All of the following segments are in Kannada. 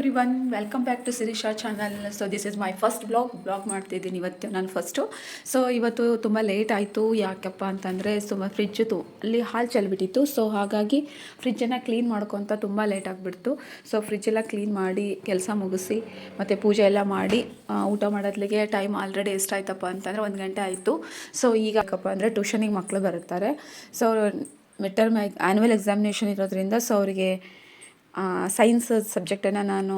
Everyone welcome back to Sirisha channel so this is my first blog blog ಮಾಡ್ತಿದ್ದೀನಿ ಇವತ್ತು ನಾನು ಫಸ್ಟು ಸೊ ಇವತ್ತು ತುಂಬ ಲೇಟ್ ಆಯಿತು. ಯಾಕಪ್ಪ ಅಂತಂದರೆ ತುಂಬ ಫ್ರಿಜ್ಜು ಅಲ್ಲಿ ಹಾಲು ಚೆಲ್ಬಿಟ್ಟಿತ್ತು. ಸೊ ಹಾಗಾಗಿ ಫ್ರಿಜ್ಜನ್ನು ಕ್ಲೀನ್ ಮಾಡ್ಕೊತ ತುಂಬ ಲೇಟ್ ಆಗಿಬಿಡ್ತು. ಸೊ ಫ್ರಿಜ್ಜೆಲ್ಲ ಕ್ಲೀನ್ ಮಾಡಿ, ಕೆಲಸ ಮುಗಿಸಿ, ಮತ್ತು ಪೂಜೆ ಎಲ್ಲ ಮಾಡಿ ಊಟ ಮಾಡೋದ್ಲಿಗೆ ಟೈಮ್ ಆಲ್ರೆಡಿ ಎಷ್ಟಾಯ್ತಪ್ಪ ಅಂತಂದರೆ ಒಂದು ಗಂಟೆ ಆಯಿತು. ಸೊ ಈಗ ಯಾಕಪ್ಪ ಅಂದರೆ ಟ್ಯೂಷನಿಗೆ ಮಕ್ಕಳು ಬರುತ್ತಾರೆ. So mid term annual examination ಇರೋದ್ರಿಂದ ಸೊ ಅವರಿಗೆ ಸೈನ್ಸ್ ಸಬ್ಜೆಕ್ಟನ್ನು ನಾನು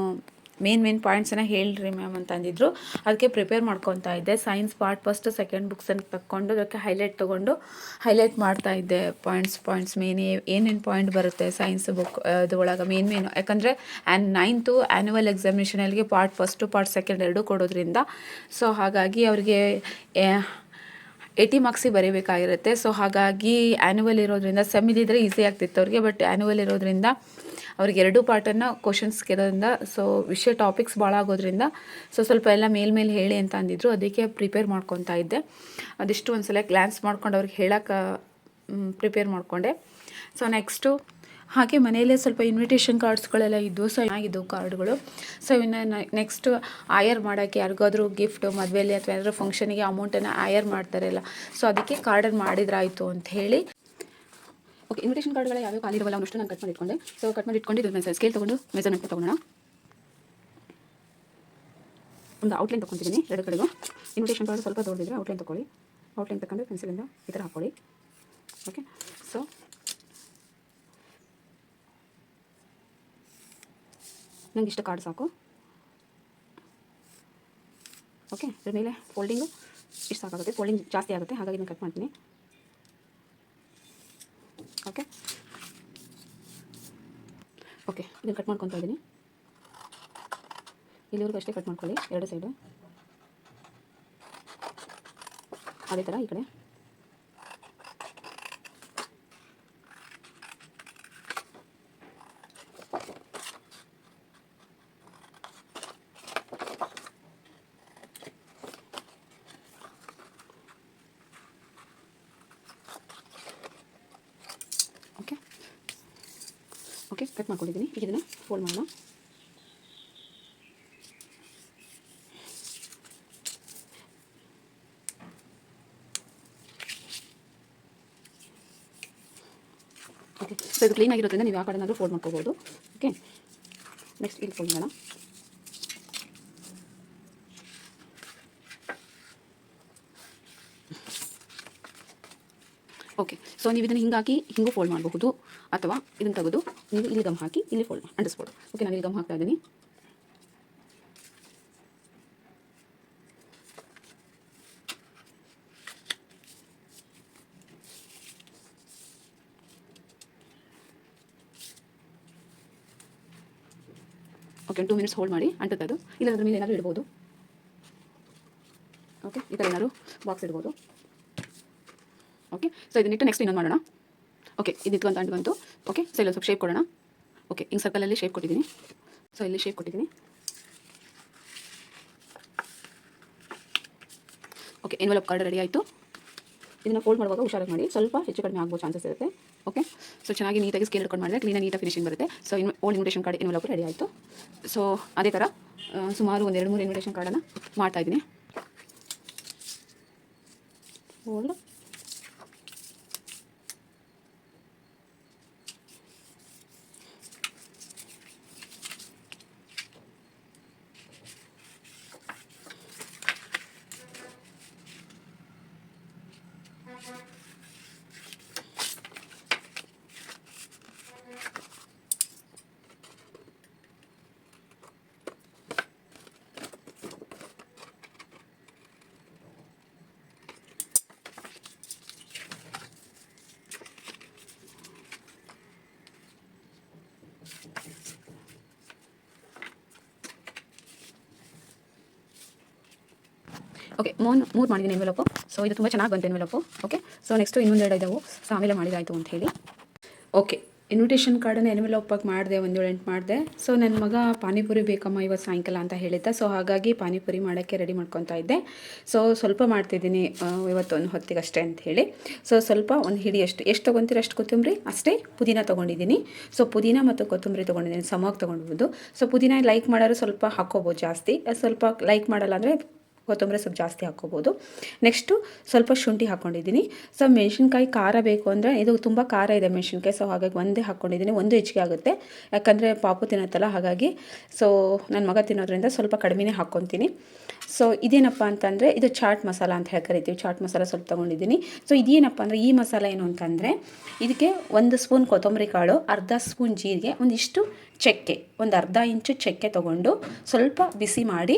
ಮೇನ್ ಮೇನ್ ಪಾಯಿಂಟ್ಸನ್ನು ಹೇಳ್ರಿ ಮ್ಯಾಮ್ ಅಂತ ಅಂದಿದ್ರು. ಅದಕ್ಕೆ ಪ್ರಿಪೇರ್ ಮಾಡ್ಕೊತಾ ಇದ್ದೆ. ಸೈನ್ಸ್ ಪಾರ್ಟ್ ಫಸ್ಟ್ ಸೆಕೆಂಡ್ ಬುಕ್ಸನ್ನು ತಕ್ಕೊಂಡು ಅದಕ್ಕೆ ಹೈಲೈಟ್ ತೊಗೊಂಡು ಹೈಲೈಟ್ ಮಾಡ್ತಾ ಇದ್ದೆ. ಪಾಯಿಂಟ್ಸ್ ಪಾಯಿಂಟ್ಸ್ ಮೇನ್ ಏನೇನು ಪಾಯಿಂಟ್ ಬರುತ್ತೆ ಸೈನ್ಸ್ ಬುಕ್ ಅದೊಳಗೆ ಮೇನ್ ಮೇನು ಯಾಕಂದರೆ ಆ್ಯಂಡ್ ನೈನ್ತು ಆ್ಯನ್ಯುವಲ್ ಎಕ್ಸಾಮಿನೇಷನಲ್ಲಿಗೆ ಪಾರ್ಟ್ ಫಸ್ಟು ಪಾರ್ಟ್ ಸೆಕೆಂಡ್ ಎರಡೂ ಕೊಡೋದ್ರಿಂದ. ಸೊ ಹಾಗಾಗಿ ಅವ್ರಿಗೆ ಏಯ್ಟಿ ಮಾರ್ಕ್ಸಿಗೆ ಬರೀಬೇಕಾಗಿರುತ್ತೆ. ಸೊ ಹಾಗಾಗಿ ಆ್ಯನ್ಯುವಲ್ ಇರೋದ್ರಿಂದ ಸೆಮ್ ಇದ್ದಿದ್ರೆ ಈಸಿ ಆಗ್ತಿತ್ತು ಅವ್ರಿಗೆ ಬಟ್ ಆ್ಯನ್ಯುವಲ್ ಇರೋದ್ರಿಂದ ಅವ್ರಿಗೆ ಎರಡು ಪಾರ್ಟನ್ನು ಕ್ವಶನ್ಸ್ ಕೇಳೋದ್ರಿಂದ ಸೊ ವಿಷಯ ಟಾಪಿಕ್ಸ್ ಭಾಳ ಆಗೋದ್ರಿಂದ ಸೊ ಸ್ವಲ್ಪ ಎಲ್ಲ ಮೇಲ್ಮೇಲೆ ಹೇಳಿ ಅಂತ ಅಂದಿದ್ರು. ಅದಕ್ಕೆ ಪ್ರಿಪೇರ್ ಮಾಡ್ಕೊತಾ ಇದ್ದೆ. ಅದಿಷ್ಟು ಒಂದು ಸಲ ಗ್ಲ್ಯಾನ್ಸ್ ಮಾಡ್ಕೊಂಡು ಅವ್ರಿಗೆ ಹೇಳೋಕೆ ಪ್ರಿಪೇರ್ ಮಾಡಿಕೊಂಡೆ. ಸೊ ನೆಕ್ಸ್ಟು ಹಾಗೆ ಮನೆಯಲ್ಲೇ ಸ್ವಲ್ಪ ಇನ್ವಿಟೇಷನ್ ಕಾರ್ಡ್ಸ್ಗಳೆಲ್ಲ ಇದ್ದವು ಸೊ ಚೆನ್ನಾಗಿದ್ದವು ಕಾರ್ಡ್ಗಳು ಸೊ ಇನ್ನು ನೆಕ್ಸ್ಟ್ ಆಯರ್ ಮಾಡೋಕ್ಕೆ ಯಾರಿಗಾದ್ರೂ ಗಿಫ್ಟ್ ಮದುವೆಯಲ್ಲಿ ಅಥವಾ ಏನಾದರೂ ಫಂಕ್ಷನಿಗೆ ಅಮೌಂಟನ್ನು ಆಯರ್ ಮಾಡ್ತಾರಲ್ಲ ಸೊ ಅದಕ್ಕೆ ಕಾರ್ಡನ್ನು ಮಾಡಿದ್ರಾಯಿತು ಅಂತ ಹೇಳಿ. ಓಕೆ ಇನ್ವಿಟೇಷನ್ ಕಾರ್ಡ್ಗಳು ಯಾವ್ಯಾವ ಖಾಲಿ ಇರೋಲ್ಲ ಅವನಷ್ಟು ನಾನು ಕಟ್ ಮಾಡಿ ಇಟ್ಕೊಂಡೆ. ಸೊ ಕಟ್ ಮಾಡಿ ಇಟ್ಕೊಂಡು ಇದು ಸ್ಕೇಲ್ ತೊಗೊಂಡು ಮೆಜರ್ಮೆಂಟ್ ತೊಗೊಳೋಣ ಒಂದು ಔಟ್ಲೈನ್ ತೊಗೊತಿದ್ದೀನಿ ಎರಡು ಕಡೆಗೂ. ಇನ್ವಿಟೇಷನ್ ಕಾರ್ಡ್ ಸ್ವಲ್ಪ ದೊಡ್ಡದಿದ್ರೆ ಔಟ್ಲೈನ್ ತೊಗೊಳ್ಳಿ ಔಟ್ಲೈನ್ ತಗೊಂಡು ಪೆನ್ಸಿಲಿಂದ ಈ ಥರ ಹಾಕ್ಕೊಳ್ಳಿ ಓಕೆ ಸೊ ನಂಗೆ ಇಷ್ಟು ಕಾರ್ಡ್ ಸಾಕು. ಓಕೆ ಅದ್ರ ಮೇಲೆ ಫೋಲ್ಡಿಂಗು ಇಷ್ಟು ಸಾಕಾಗುತ್ತೆ. ಫೋಲ್ಡಿಂಗ್ ಜಾಸ್ತಿ ಆಗುತ್ತೆ, ಹಾಗಾಗಿ ನಾನು ಕಟ್ ಮಾಡ್ತೀನಿ. ಓಕೆ ಓಕೆ ಇದನ್ನು ಕಟ್ ಮಾಡ್ಕೊತಾ ಇದ್ದೀನಿ. ಇಲ್ಲಿವರೆಗೂ ಅಷ್ಟೇ ಕಟ್ ಮಾಡ್ಕೊಳ್ಳಿ, ಎರಡು ಸೈಡು ಅದೇ ಥರ ಈ ಕಡೆ ಓಕೆ ಓಕೆ ಕಟ್ ಮಾಡ್ಕೊಂಡಿದ್ದೀನಿ ಈಗ ಇದನ್ನು ಫೋಲ್ಡ್ ಮಾಡೋಣ. ಓಕೆ ಸೊ ಇದು ಕ್ಲೀನ್ ಆಗಿರೋದ್ರಿಂದ ನೀವು ಯಾವ ಕಡೆನಾದರೂ ಫೋಲ್ಡ್ ಮಾಡ್ಕೋಬೋದು. ಓಕೆ ನೆಕ್ಸ್ಟ್ ಇಲ್ಲಿ ಫೋಲ್ಡ್ ಮಾಡೋಣ. ಓಕೆ ಸೊ ನೀವು ಇದನ್ನು ಹಿಂಗಾಗಿ, ಹಿಂಗೂ ಫೋಲ್ಡ್ ಮಾಡಬಹುದು. ಅಥವಾ ಇದನ್ನು ತೆಗೆದು ನೀವು ಇಲ್ಲಿ ಗಮ್ ಹಾಕಿ ಇಲ್ಲಿ ಫೋಲ್ಡ್ ಅಂಟಿಸ್ಬೋದು ಓಕೆ ನಾನು ಇಲ್ಲಿ ಗಮ್ ಹಾಕ್ತಾ ಇದ್ದೀನಿ. ಓಕೆ ಟೂ ಮಿನಿಟ್ಸ್ ಹೋಲ್ಡ್ ಮಾಡಿ ಅಂಟುತ್ತದು ಇಲ್ಲ ಅದ್ರ ಮೇಲೆ ಏನಾದರೂ ಇಡ್ಬೋದು. ಓಕೆ ಈ ಥರ ಏನಾದ್ರು ಬಾಕ್ಸ್ ಇಡ್ಬೋದು. ಓಕೆ ಸೊ ಇದನ್ನಿಟ್ಟು ನೆಕ್ಸ್ಟ್ ಇನ್ನೊಂದು ಮಾಡೋಣ. ಓಕೆ ಇದಿತ್ತು ಅಂತ ಅಂಡ್ ಬಂತು. ಓಕೆ ಸೊ ಇಲ್ಲೊಂದು ಸ್ವಲ್ಪ ಶೇಪ್ ಕೊಡೋಣ. ಓಕೆ ಹಿಂಗೆ ಸರ್ಕಲಲ್ಲಿ ಶೇಪ್ ಕೊಟ್ಟಿದ್ದೀನಿ. ಸೊ ಇಲ್ಲಿ ಶೇಪ್ ಕೊಟ್ಟಿದ್ದೀನಿ. ಓಕೆ ಎನ್ವಲಪ್ ಕಾರ್ಡ್ ರೆಡಿ ಆಯಿತು. ಇದನ್ನು ಫೋಲ್ಡ್ ಮಾಡುವಾಗ ಹುಷಾರಾಗಿ ಮಾಡಿ. ಸ್ವಲ್ಪ ಹೆಚ್ಚು ಕಡಿಮೆ ಆಗುವ ಚಾನ್ಸಸ್ ಇರುತ್ತೆ. ಓಕೆ ಸೊ ಚೆನ್ನಾಗಿ ನೀಟಾಗಿ ಸ್ಕೇಲ್ ಹಿಡ್ಕೊಂಡು ಮಾಡಿದ್ರೆ ಕ್ಲೀನಾಗಿ ನೀಟಾಗಿ ಫಿನಿಶಿಂಗ್ ಬರುತ್ತೆ. So in old invitation card envelope ready ಆಯಿತು. ಸೊ ಅದೇ ಥರ ಸುಮಾರು ಒಂದು ಎರಡು ಮೂರು ಇನ್ವಿಟೇಷನ್ ಕಾರ್ಡನ್ನು ಮಾಡ್ತಾಯಿದ್ದೀನಿ ಓಲ್ಡ್ ಓಕೆ ಮೂನ್ ಮೂರು ಮಾಡಿದ್ದೀನಿ ಎನ್ವೆಲಪ್ಪು ಸೊ ಇದು ತುಂಬ ಚೆನ್ನಾಗಿ ಬಂತು ಎನ್ವೆಲಪ್ಪು ಓಕೆ ಸೊ ನೆಕ್ಸ್ಟು ಇನ್ನೊಂದು ಎರಡು ಇದಾವು. ಸೊ ಆಮೇಲೆ ಮಾಡಿದಾಯಿತು ಅಂತ ಹೇಳಿ. ಓಕೆ ಇನ್ವಿಟೇಷನ್ ಕಾರ್ಡನ್ನು ಎನ್ವೆಲೋಪಾಗಿ ಮಾಡಿದೆ ಒಂದು ಎಂಟು ಮಾಡಿದೆ. ಸೊ ನನ್ನ ಮಗ ಪಾನಿಪುರಿ ಬೇಕಮ್ಮ ಇವತ್ತು ಸಾಯಂಕಾಲ ಅಂತ ಹೇಳಿದ್ದ. ಸೊ ಹಾಗಾಗಿ ಪಾನಿಪುರಿ ಮಾಡೋಕ್ಕೆ ರೆಡಿ ಮಾಡ್ಕೊತಾ ಇದ್ದೆ. ಸೊ ಸ್ವಲ್ಪ ಮಾಡ್ತಿದ್ದೀನಿ ಇವತ್ತೊಂದು ಇವತ್ತು ಒಂದು ಹೊತ್ತಿಗಷ್ಟೇ ಅಂತ ಹೇಳಿ. ಸೊ ಸ್ವಲ್ಪ ಒಂದು ಹಿಡಿ ಅಷ್ಟು. ಎಷ್ಟು ತೊಗೊತೀರ ಅಷ್ಟು ಕೊತ್ತಂಬರಿ? ಅಷ್ಟೇ ಪುದೀನ ತೊಗೊಂಡಿದ್ದೀನಿ. ಸೊ ಪುದೀನ ಮತ್ತು ಕೊತ್ತಂಬರಿ ತೊಗೊಂಡಿದ್ದೀನಿ. ಸಮವಾಗಿ ತೊಗೊಂಡ್ಬೋದು ಸೊ ಪುದೀನ ಲೈಕ್ ಮಾಡೋರು ಸ್ವಲ್ಪ ಹಾಕ್ಕೋಬೋದು ಜಾಸ್ತಿ. ಸ್ವಲ್ಪ ಲೈಕ್ ಮಾಡಲ್ಲ ಅಂದರೆ ಕೊತ್ತಂಬರಿ ಸ್ವಲ್ಪ ಜಾಸ್ತಿ ಹಾಕ್ಕೋಬೋದು. ನೆಕ್ಸ್ಟು ಸ್ವಲ್ಪ ಶುಂಠಿ ಹಾಕ್ಕೊಂಡಿದ್ದೀನಿ ಸೊ ಮೆಣಸಿನ್ಕಾಯಿ ಖಾರ ಬೇಕು ಅಂದರೆ ಇದು ತುಂಬ ಖಾರ ಇದೆ ಮೆಣಸಿನ್ಕಾಯಿ. ಸೊ ಹಾಗಾಗಿ ಒಂದೇ ಹಾಕ್ಕೊಂಡಿದ್ದೀನಿ ಒಂದು ಹೆಚ್ಚಿಗೆ ಆಗುತ್ತೆ. ಯಾಕಂದರೆ ಪಾಪು ತಿನ್ನತ್ತಲ್ಲ, ಹಾಗಾಗಿ. ಸೊ ನನ್ನ ಮಗ ತಿನ್ನೋದ್ರಿಂದ ಸ್ವಲ್ಪ ಕಡಿಮೆನೇ ಹಾಕ್ಕೊತೀನಿ. ಸೊ ಇದೇನಪ್ಪ ಅಂತಂದರೆ, ಇದು ಚಾಟ್ ಮಸಾಲ ಅಂತ ಹೇಳಿ ಕರಿತೀವಿ. ಚಾಟ್ ಮಸಾಲ ಸ್ವಲ್ಪ ತೊಗೊಂಡಿದ್ದೀನಿ. ಸೊ ಇದೇನಪ್ಪ ಅಂದರೆ, ಈ ಮಸಾಲ ಏನು ಅಂತಂದರೆ, ಇದಕ್ಕೆ ಒಂದು ಸ್ಪೂನ್ ಕೊತ್ತಂಬರಿ ಕಾಳು, ಅರ್ಧ ಸ್ಪೂನ್ ಜೀರಿಗೆ, ಒಂದಿಷ್ಟು ಚಕ್ಕೆ, ಒಂದು ಅರ್ಧ ಇಂಚು ಚಕ್ಕೆ ತೊಗೊಂಡು ಸ್ವಲ್ಪ ಬಿಸಿ ಮಾಡಿ,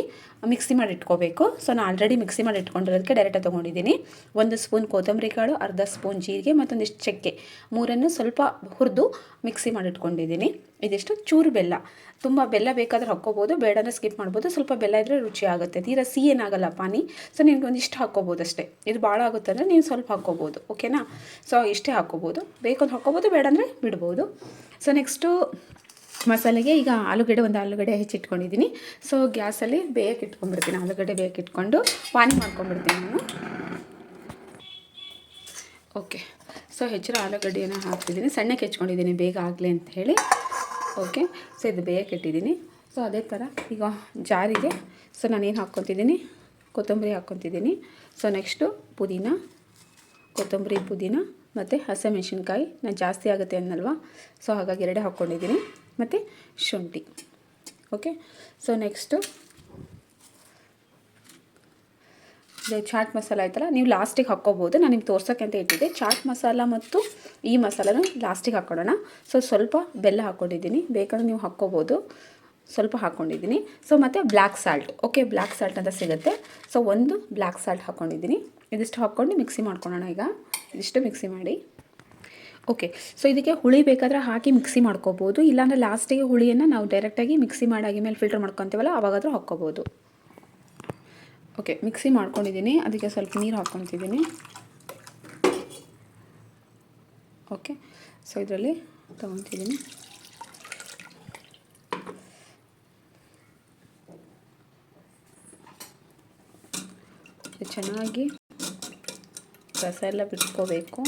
ಮಿಕ್ಸಿ ಮಾಡಿ ಇಟ್ಕೋಬೇಕು. ಸೊ ನಾನು ಆಲ್ರೆಡಿ ಮಿಕ್ಸಿ ಮಾಡಿ ಇಟ್ಕೊಂಡಿರೋದಕ್ಕೆ ಡೈರೆಕ್ಟಾಗಿ ತೊಗೊಂಡಿದ್ದೀನಿ. ಒಂದು ಸ್ಪೂನ್ ಕೊತ್ತಂಬರಿ ಕಾಳು, ಅರ್ಧ ಸ್ಪೂನ್ ಜೀರಿಗೆ ಮತ್ತೊಂದಿಷ್ಟು ಚಕ್ಕೆ, ಮೂರನ್ನು ಸ್ವಲ್ಪ ಹುರಿದು ಮಿಕ್ಸಿ ಮಾಡಿ ಇಟ್ಕೊಂಡಿದ್ದೀನಿ. ಇದಿಷ್ಟು? ಚೂರು ಬೆಲ್ಲ. ತುಂಬ ಬೆಲ್ಲ ಬೇಕಾದರೆ ಹಾಕ್ಕೋಬೋದು ಬೇಡ ಅಂದರೆ ಸ್ಕಿಪ್ ಮಾಡ್ಬೋದು. ಸ್ವಲ್ಪ ಬೆಲ್ಲ ಇದ್ದರೆ ರುಚಿ ಆಗುತ್ತೆ. ತೀರಾ ಸಿಹಿ ಏನಾಗಲ್ಲ ಪಾನಿ. ಸೊ ನಿಮ್ಗೆ ಒಂದಿಷ್ಟು ಹಾಕ್ಕೋಬೋದು ಅಷ್ಟೇ. ಇದು ಭಾಳ ಆಗುತ್ತೆ ಅಂದರೆ ನೀವು ಸ್ವಲ್ಪ ಹಾಕ್ಕೋಬೋದು. ಓಕೆನಾ ಸೊ ಇಷ್ಟೇ ಹಾಕ್ಕೋಬೋದು. ಬೇಕಂದ್ರೆ ಹಾಕ್ಕೋಬೋದು ಬೇಡ ಅಂದರೆ ಬಿಡ್ಬೋದು. ಸೊ ನೆಕ್ಸ್ಟು ಮಸಾಲೆಗೆ ಈಗ ಆಲೂಗಡ್ಡೆ, ಒಂದು ಆಲೂಗಡ್ಡೆ ಹೆಚ್ಚಿಟ್ಕೊಂಡಿದ್ದೀನಿ ಸೊ ಗ್ಯಾಸಲ್ಲಿ ಬೇಯಕ್ಕೆ ಇಟ್ಕೊಂಡ್ಬಿಡ್ತೀನಿ. ಆಲೂಗಡ್ಡೆ ಬೇಯಕ್ಕೆ ಇಟ್ಕೊಂಡು ಪಾನಿ ಮಾಡ್ಕೊಂಡ್ಬಿಡ್ತೀನಿ ನಾನು. ಓಕೆ ಸೊ ಹೆಚ್ಚಿರೋ ಆಲೂಗಡ್ಡೆಯನ್ನು ಹಾಕ್ತಿದ್ದೀನಿ. ಸಣ್ಣಕ್ಕೆ ಹೆಚ್ಕೊಂಡಿದ್ದೀನಿ ಬೇಗ ಆಗಲಿ ಅಂತ ಹೇಳಿ. ಓಕೆ ಸೊ ಇದು ಬೇಯಕ್ಕೆ ಇಟ್ಟಿದ್ದೀನಿ. ಸೊ ಅದೇ ಥರ ಈಗ ಜಾರಿಗೆ ಸೊ ನಾನೇನು ಹಾಕ್ಕೊತಿದ್ದೀನಿ? ಕೊತ್ತಂಬರಿ ಹಾಕ್ಕೊತಿದ್ದೀನಿ. ಸೊ ನೆಕ್ಸ್ಟು ಪುದೀನ, ಕೊತ್ತಂಬರಿ ಪುದೀನ ಮತ್ತು ಹಸಿಮೆಣ್ಸಿನ್ಕಾಯಿ. ನಾನು ಜಾಸ್ತಿ ಆಗುತ್ತೆ ಅನ್ನಲ್ವಾ? ಸೊ ಹಾಗಾಗಿ ಎರಡೇ ಹಾಕ್ಕೊಂಡಿದ್ದೀನಿ. ಮತ್ತು ಶುಂಠಿ. ಓಕೆ? ಸೊ ನೆಕ್ಸ್ಟು ಇದು ಚಾಟ್ ಮಸಾಲ ಆಯ್ತಲ್ಲ, ನೀವು ಲಾಸ್ಟಿಗೆ ಹಾಕ್ಕೋಬೋದು. ನಾನು ನಿಮ್ಗೆ ತೋರ್ಸೋಕ್ಕೆ ಅಂತ ಇಟ್ಟಿದ್ದೆ ಚಾಟ್ ಮಸಾಲ ಮತ್ತು ಈ ಮಸಾಲನ ಲಾಸ್ಟಿಗೆ ಹಾಕ್ಕೊಳ್ಳೋಣ ಸೊ ಸ್ವಲ್ಪ ಬೆಲ್ಲ ಹಾಕ್ಕೊಂಡಿದ್ದೀನಿ. ಬೇಕಾದ್ರೆ ನೀವು ಹಾಕ್ಕೋಬೋದು. ಸ್ವಲ್ಪ ಹಾಕ್ಕೊಂಡಿದ್ದೀನಿ. ಸೊ ಮತ್ತು black salt. Okay black salt ಅಂತ ಸಿಗುತ್ತೆ. ಸೊ ಒಂದು ಬ್ಲ್ಯಾಕ್ ಸಾಲ್ಟ್ ಹಾಕ್ಕೊಂಡಿದ್ದೀನಿ. ಇದಿಷ್ಟು ಹಾಕ್ಕೊಂಡು ಮಿಕ್ಸಿ ಮಾಡ್ಕೊಳ್ಳೋಣ ಈಗ. ಇದಿಷ್ಟು ಮಿಕ್ಸಿ ಮಾಡಿ. ಓಕೆ ಸೊ ಇದಕ್ಕೆ ಹುಳಿ ಬೇಕಾದರೆ ಹಾಕಿ ಮಿಕ್ಸಿ ಮಾಡ್ಕೋಬೋದು. ಇಲ್ಲಾಂದರೆ ಲಾಸ್ಟಿಗೆ ಹುಳಿಯನ್ನು ನಾವು ಡೈರೆಕ್ಟಾಗಿ ಮಿಕ್ಸಿ ಮಾಡಾಗಿ ಮೇಲೆ ಫಿಲ್ಟರ್ ಮಾಡ್ಕೊತೀವಲ್ಲ, ಅವಾಗಾದರೂ ಹಾಕ್ಕೋಬೋದು. ಓಕೆ, ಮಿಕ್ಸಿ ಮಾಡ್ಕೊಂಡಿದ್ದೀನಿ. ಅದಕ್ಕೆ ಸ್ವಲ್ಪ ನೀರು ಹಾಕ್ಕೊತಿದ್ದೀನಿ. ಓಕೆ, ಸೊ ಇದರಲ್ಲಿ ತೊಗೊತಿದ್ದೀನಿ. ಚೆನ್ನಾಗಿ ರಸ ಎಲ್ಲ ಬಿಟ್ಕೋಬೇಕು.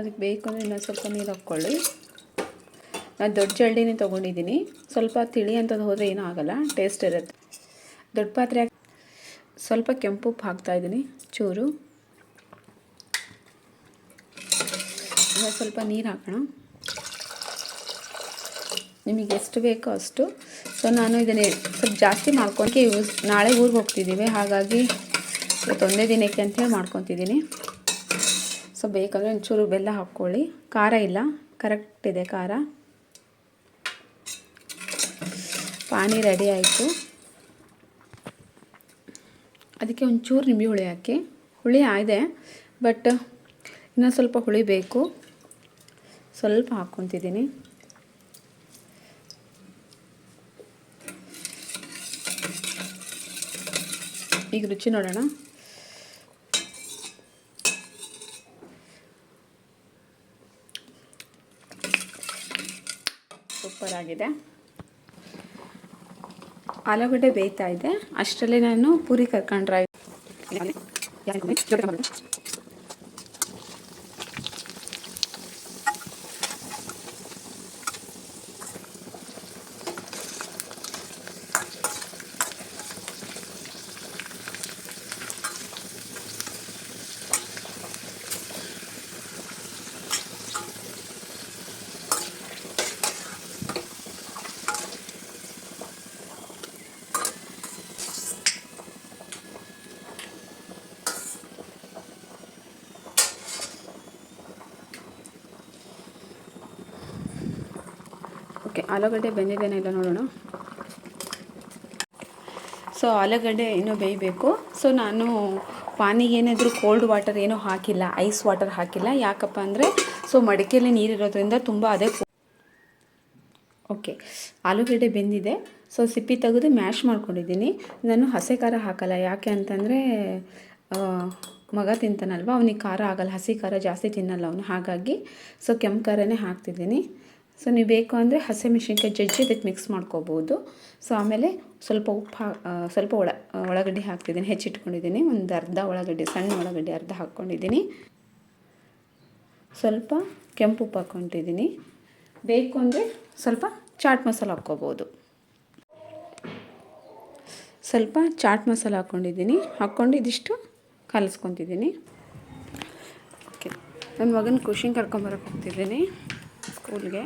ಅದಕ್ಕೆ ಬೇಕು ಅಂದರೆ ಇನ್ನೊಂದು ಸ್ವಲ್ಪ ನೀರು ಹಾಕ್ಕೊಳ್ಳಿ. ನಾನು ದೊಡ್ಡ ಜಲ್ಡಿನೇ ತೊಗೊಂಡಿದ್ದೀನಿ. ಸ್ವಲ್ಪ ತಿಳಿ ಅಂತದ್ದು ಹೋದರೆ ಏನೂ ಆಗೋಲ್ಲ ಟೇಸ್ಟ್ ಇರುತ್ತೆ. ದೊಡ್ಡ ಪಾತ್ರೆ ಸ್ವಲ್ಪ ಕೆಂಪು ಉಪ್ಪು ಹಾಕ್ತಾಯಿದ್ದೀನಿ ಚೂರು. ಸ್ವಲ್ಪ ನೀರು ಹಾಕೋಣ. ನಿಮಗೆ ಎಷ್ಟು ಬೇಕೋ ಅಷ್ಟು. ಸೊ ನಾನು ಇದನ್ನೇ ಸ್ವಲ್ಪ ಜಾಸ್ತಿ ಮಾಡ್ಕೊಳಕ್ಕೆ ಯೂಸ್ ನಾಳೆ ಊರಿಗೆ ಹೋಗ್ತಿದ್ದೀವಿ. ಹಾಗಾಗಿ ಒಂದೇ ದಿನಕ್ಕೆ ಅಂತೇಳಿ ಮಾಡ್ಕೊತಿದ್ದೀನಿ. ಸೊ ಬೇಕಾದರೆ ಒಂಚೂರು ಬೆಲ್ಲ ಹಾಕ್ಕೊಳ್ಳಿ. ಖಾರ ಇಲ್ಲ. ಕರೆಕ್ಟ್ ಇದೆ ಖಾರ. ಪಾನಿ ರೆಡಿ ಆಯಿತು. ಅದಕ್ಕೆ ಒಂಚೂರು ನಿಂಬೆ ಹುಳಿ ಹಾಕಿ. ಹುಳಿ ಆಗಿದೆ ಬಟ್ ಇನ್ನೂ ಸ್ವಲ್ಪ ಹುಳಿ ಬೇಕು. ಸ್ವಲ್ಪ ಹಾಕ್ಕೊತಿದ್ದೀನಿ. ಈಗ ರುಚಿ ನೋಡೋಣ. ಸೂಪರ್ ಆಗಿದೆ. ಆಲೂಗಡ್ಡೆ ಬೇಯ್ತಾ ಇದೆ. ಅಷ್ಟರಲ್ಲಿ ನಾನು ಪೂರಿ ಕರ್ಕೊಂಡ್ರೆ ಆಲೂಗಡ್ಡೆ ಬೆಂದಿದ್ದೇನೆ ಇಲ್ಲ ನೋಡೋಣ. ಸೊ ಆಲೂಗಡ್ಡೆ ಇನ್ನೂ ಬೇಯಬೇಕು. ಸೊ ನಾನು ಪಾನಿಗೆ ಏನಾದರೂ ಕೋಲ್ಡ್ ವಾಟರ್ ಏನೂ ಹಾಕಿಲ್ಲ ಐಸ್ ವಾಟರ್ ಹಾಕಿಲ್ಲ. ಯಾಕಪ್ಪ ಅಂದರೆ ಸೊ ಮಡಿಕೆಯಲ್ಲಿ ನೀರಿರೋದ್ರಿಂದ ತುಂಬ ಅದೇ ಓಕೆ ಆಲೂಗಡ್ಡೆ ಬೆಂದಿದೆ. ಸೊ ಸಿಪ್ಪಿ ತೆಗೆದು ಮ್ಯಾಶ್ ಮಾಡ್ಕೊಂಡಿದ್ದೀನಿ. ನಾನು ಹಸಿ ಖಾರ ಹಾಕಲ್ಲ. ಯಾಕೆ ಅಂತಂದರೆ ಮಗ ತಿಂತಾನಲ್ವ? ಅವನಿಗೆ ಖಾರ ಆಗಲ್ಲ. ಹಸಿ ಖಾರ ಜಾಸ್ತಿ ತಿನ್ನಲ್ಲ ಅವನು. ಹಾಗಾಗಿ ಸೊ ಕೆಂಪು ಖಾರನೇ ಹಾಕ್ತಿದ್ದೀನಿ. ಸೊ ನೀವು ಬೇಕು ಅಂದರೆ ಹಸಿಮೆಣ್ಸಿನ್ಕಾಯಿ ಜಜ್ಜಿ ಅದಕ್ಕೆ ಮಿಕ್ಸ್ ಮಾಡ್ಕೋಬೋದು. ಸೊ ಆಮೇಲೆ ಸ್ವಲ್ಪ ಉಪ್ಪು ಹಾ ಸ್ವಲ್ಪ ಒಳ ಉಳ್ಳಾಗಡ್ಡಿ ಹಾಕ್ತಿದ್ದೀನಿ, ಹೆಚ್ಚಿಟ್ಕೊಂಡಿದ್ದೀನಿ. ಒಂದು ಅರ್ಧ ಉಳ್ಳಾಗಡ್ಡಿ ಸಣ್ಣ ಉಳ್ಳಾಗಡ್ಡಿ ಅರ್ಧ ಹಾಕ್ಕೊಂಡಿದ್ದೀನಿ. ಸ್ವಲ್ಪ ಕೆಂಪು ಉಪ್ಪು ಹಾಕ್ಕೊಂಡಿದ್ದೀನಿ. ಬೇಕು ಅಂದರೆ ಸ್ವಲ್ಪ ಚಾಟ್ ಮಸಾಲ ಹಾಕ್ಕೋಬೋದು. ಸ್ವಲ್ಪ ಚಾಟ್ ಮಸಾಲ ಹಾಕ್ಕೊಂಡಿದ್ದೀನಿ. ಹಾಕ್ಕೊಂಡು ಇದಿಷ್ಟು ಕಲಿಸ್ಕೊತಿದ್ದೀನಿ. ಓಕೆ ನನ್ನ ಮಗನ ಖುಷಿಂಗ್ ಕರ್ಕೊಂಬರಕ್ಕೆ ಹೋಗ್ತಿದ್ದೀನಿ ಸ್ಕೂಲ್ಗೆ.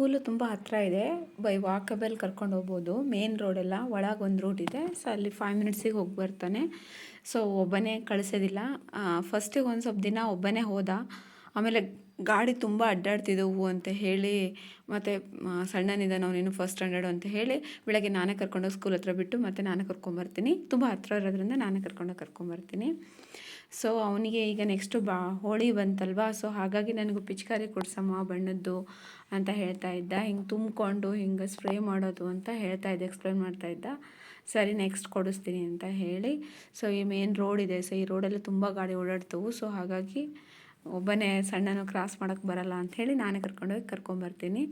ಸ್ಕೂಲು ತುಂಬ ಹತ್ತಿರ ಇದೆ. ಬೈ ವಾಕಬಲ್ ಕರ್ಕೊಂಡು ಹೋಗ್ಬೋದು. ಮೇನ್ ರೋಡೆಲ್ಲ ಒಳಗೆ ಒಂದು ರೂಟ್ ಇದೆ. ಸೊ ಅಲ್ಲಿ ಫೈವ್ ಮಿನಿಟ್ಸಿಗೆ ಹೋಗಿ ಬರ್ತಾನೆ. ಸೊ ಒಬ್ಬನೇ ಕಳಿಸೋದಿಲ್ಲ. ಫಸ್ಟಿಗೆ ಒಂದು ಸ್ವಲ್ಪ ದಿನ ಒಬ್ಬನೇ ಹೋದ. ಆಮೇಲೆ ಗಾಡಿ ತುಂಬ ಅಡ್ಡಾಡ್ತಿದ್ದವು ಅಂತ ಹೇಳಿ, ಮತ್ತು ಸಣ್ಣನಿಂದ ನಾವು ನೀನು ಫಸ್ಟ್ ಸ್ಟ್ಯಾಂಡರ್ಡು ಅಂತ ಹೇಳಿ ಬೆಳಗ್ಗೆ ನಾನೇ ಕರ್ಕೊಂಡೋಗಿ ಸ್ಕೂಲ್ ಹತ್ರ ಬಿಟ್ಟು ಮತ್ತೆ ನಾನೇ ಕರ್ಕೊಂಬರ್ತೀನಿ. ತುಂಬ ಹತ್ತಿರ ಇರೋದ್ರಿಂದ ನಾನೇ ಕರ್ಕೊಂಡೋಗಿ ಕರ್ಕೊಂಬರ್ತೀನಿ. ಸೊ ಅವನಿಗೆ ಈಗ ನೆಕ್ಸ್ಟು ಬಾ, ಹೋಳಿ ಬಂತಲ್ವಾ? ಸೊ ಹಾಗಾಗಿ ನನಗೂ ಪಿಚ್ಕಾರಿ ಕೊಡ್ಸಮ್ಮ ಬಣ್ಣದ್ದು ಅಂತ ಹೇಳ್ತಾ ಇದ್ದ. ಹಿಂಗೆ ತುಂಬಿಕೊಂಡು, ಹಿಂಗೆ ಸ್ಪ್ರೇ ಮಾಡೋದು ಅಂತ ಹೇಳ್ತಾ ಇದ್ದೆ ಎಕ್ಸ್ಪ್ಲೇನ್ ಮಾಡ್ತಾ ಇದ್ದ. ಸರಿ ನೆಕ್ಸ್ಟ್ ಕೊಡಿಸ್ತೀನಿ ಅಂತ ಹೇಳಿ. ಸೊ ಈ ಮೇನ್ ರೋಡ್ ಇದೆ. ಸೊ ಈ ರೋಡಲ್ಲಿ ತುಂಬ ಗಾಡಿ ಓಡಾಡ್ತವು. ಸೊ ಹಾಗಾಗಿ ಒಬ್ಬನೇ ಸಣ್ಣನೂ ಕ್ರಾಸ್ ಮಾಡೋಕ್ಕೆ ಬರಲ್ಲ ಅಂತ ಹೇಳಿ ನಾನೇ ಕರ್ಕೊಂಡೋಗಿ ಕರ್ಕೊಂಬರ್ತೀನಿ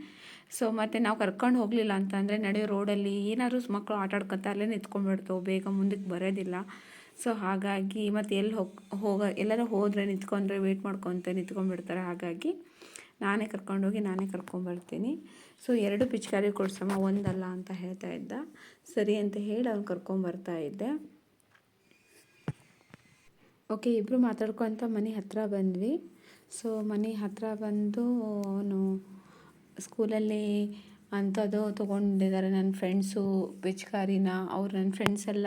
ಸೊ ಮತ್ತು ನಾವು ಕರ್ಕೊಂಡು ಹೋಗಲಿಲ್ಲ ಅಂತಂದರೆ ನಡೆಯೋ ರೋಡಲ್ಲಿ ಏನಾದರೂ ಮಕ್ಕಳು ಆಟ ಅಲ್ಲೇ ನಿಂತ್ಕೊಂಡ್ಬಿಡ್ತವೆ. ಬೇಗ ಮುಂದಕ್ಕೆ ಬರೋದಿಲ್ಲ. ಸೊ ಹಾಗಾಗಿ ಮತ್ತು ಎಲ್ಲಿ ಹೋಗಿ, ಹೋಗ, ಎಲ್ಲರೂ ಹೋದರೆ ನಿಂತ್ಕೊಂಡ್ರೆ ವೇಟ್ ಮಾಡ್ಕೊತ ನಿಂತ್ಕೊಂಡ್ಬಿಡ್ತಾರೆ. ಹಾಗಾಗಿ ನಾನೇ ಕರ್ಕೊಂಡೋಗಿ ನಾನೇ ಕರ್ಕೊಂಬರ್ತೀನಿ. ಸೊ ಎರಡು ಪಿಚ್ಕಾರಿ ಕೊಡ್ಸಮ್ಮ ಒಂದಲ್ಲ ಅಂತ ಹೇಳ್ತಾ ಇದ್ದ. ಸರಿ ಅಂತ ಹೇಳಿ ಅವ್ನು ಕರ್ಕೊಂಬರ್ತಾ ಇದ್ದೆ. ಓಕೆ ಇಬ್ಬರು ಮಾತಾಡ್ಕೊತ ಮನೆ ಹತ್ತಿರ ಬಂದ್ವಿ. ಸೊ ಮನೆ ಹತ್ತಿರ ಬಂದು ಅವನು ಸ್ಕೂಲಲ್ಲಿ ಅಂಥದ್ದು ತೊಗೊಂಡಿದ್ದಾರೆ ನನ್ನ ಫ್ರೆಂಡ್ಸು ಪಿಚ್ಕಾರಿನ. ಅವ್ರು ನನ್ನ ಫ್ರೆಂಡ್ಸ್ ಎಲ್ಲ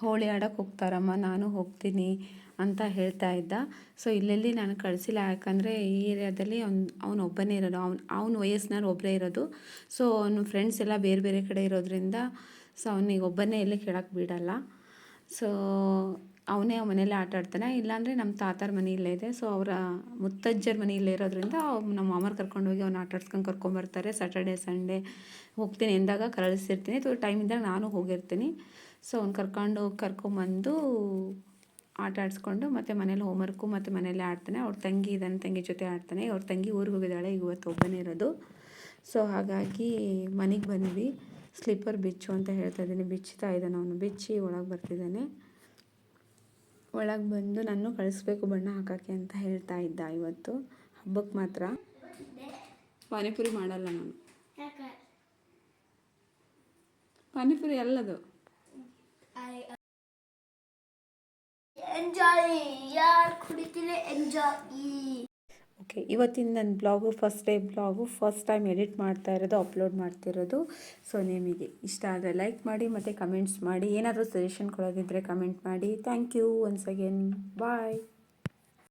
ಹೋಳಿ ಆಡೋಕೆ ಹೋಗ್ತಾರಮ್ಮ, ನಾನು ಹೋಗ್ತೀನಿ ಅಂತ ಹೇಳ್ತಾ ಇದ್ದ. ಸೊ ಇಲ್ಲೆಲ್ಲಿ ನಾನು ಕಳಿಸಿಲ್ಲ, ಯಾಕಂದರೆ ಈ ಏರಿಯಾದಲ್ಲಿ ಅವ್ನು, ಅವನು ಒಬ್ಬನೇ ಇರೋದು, ಅವ್ನು, ಅವ್ನ ವಯಸ್ಸಿನಲ್ಲಿ ಒಬ್ಬರೇ ಇರೋದು. ಸೊ ಅವನು ಫ್ರೆಂಡ್ಸ್ ಎಲ್ಲ ಬೇರೆ ಬೇರೆ ಕಡೆ ಇರೋದ್ರಿಂದ ಸೊ ಅವನಿಗೆ ಒಬ್ಬನೇ ಎಲ್ಲಿ ಕೇಳೋಕ್ಕೆ ಬಿಡಲ್ಲ. ಸೊ ಅವನೇ ಮನೇಲಿ ಆಟ ಆಡ್ತಾನೆ. ಇಲ್ಲಾಂದರೆ ನಮ್ಮ ತಾತಾರ ಮನೆ ಇಲ್ಲೇ ಇದೆ. ಸೊ ಅವರ ಮುತ್ತಜ್ಜರ ಮನೆಯಲ್ಲೇ ಇರೋದ್ರಿಂದ ಅವ್ರು ನಮ್ಮ ಮಾಮರು ಕರ್ಕೊಂಡೋಗಿ ಅವ್ನು ಆಟ ಆಡ್ಸ್ಕೊಂಡು ಕರ್ಕೊಂಬರ್ತಾರೆ. ಸಾಟರ್ಡೆ ಸಂಡೇ ಹೋಗ್ತೀನಿ ಎಂದಾಗ ಕಳಿಸಿರ್ತೀನಿ ಸೊ ಟೈಮ್ ಇದ್ದಾಗ ನಾನು ಹೋಗಿರ್ತೀನಿ. ಸೊ ಅವ್ನು ಕರ್ಕೊಂಡು ಹೋಗಿ ಕರ್ಕೊಂಬಂದು ಆಟ ಆಡಿಸ್ಕೊಂಡು ಮತ್ತು ಮನೇಲಿ ಹೋಮ್ವರ್ಕು ಮತ್ತು ಮನೇಲಿ ಆಡ್ತಾನೆ. ಅವ್ರ ತಂಗಿ ಇದ್ದಾನೆ ತಂಗಿ ಜೊತೆ ಆಡ್ತಾನೆ. ಅವ್ರ ತಂಗಿ ಊರಿಗೆ ಹೋಗಿದ್ದಾಳೆ. ಇವತ್ತು ಒಬ್ಬನೇ ಇರೋದು. ಸೊ ಹಾಗಾಗಿ ಮನೆಗೆ ಬಂದ್ವಿ. ಸ್ಲಿಪ್ಪರ್ ಬಿಚ್ಚು ಅಂತ ಹೇಳ್ತಾ ಇದ್ದೀನಿ. ಬಿಚ್ಚುತ್ತಾ ಇದ್ದಾನೆ ಅವನು. ಬಿಚ್ಚಿ ಒಳಗೆ ಬರ್ತಿದ್ದಾನೆ. ಒಳಗೆ ಬಂದು ನಾನು ಕಳಿಸ್ಬೇಕು, ಬಣ್ಣ ಹಾಕೋಕ್ಕೆ ಅಂತ ಹೇಳ್ತಾ ಇದ್ದ ಇವತ್ತು. ಹಬ್ಬಕ್ಕೆ ಮಾತ್ರ. ಪಾನಿಪುರಿ ಮಾಡಲ್ಲ ನಾನು. ಪಾನಿಪುರಿ ಅಲ್ಲದು ಎಂಜಾಯ್ ಯಾರು ಕುಡಿತೀನಿ ಎಂಜಾಯ್ ಓಕೆ ಇವತ್ತಿನ ನನ್ನ blog first day blog first time edit ಮಾಡ್ತಾ ಇರೋದು ಅಪ್ಲೋಡ್ ಮಾಡ್ತಿರೋದು ಸೊ ನಿಮಗೆ ಇಷ್ಟ ಆದರೆ ಲೈಕ್ ಮಾಡಿ, ಮತ್ತು ಕಮೆಂಟ್ಸ್ ಮಾಡಿ. ಏನಾದರೂ ಸಜೆಷನ್ ಕೊಡೋದಿದ್ದರೆ ಕಮೆಂಟ್ ಮಾಡಿ. Thank you once again bye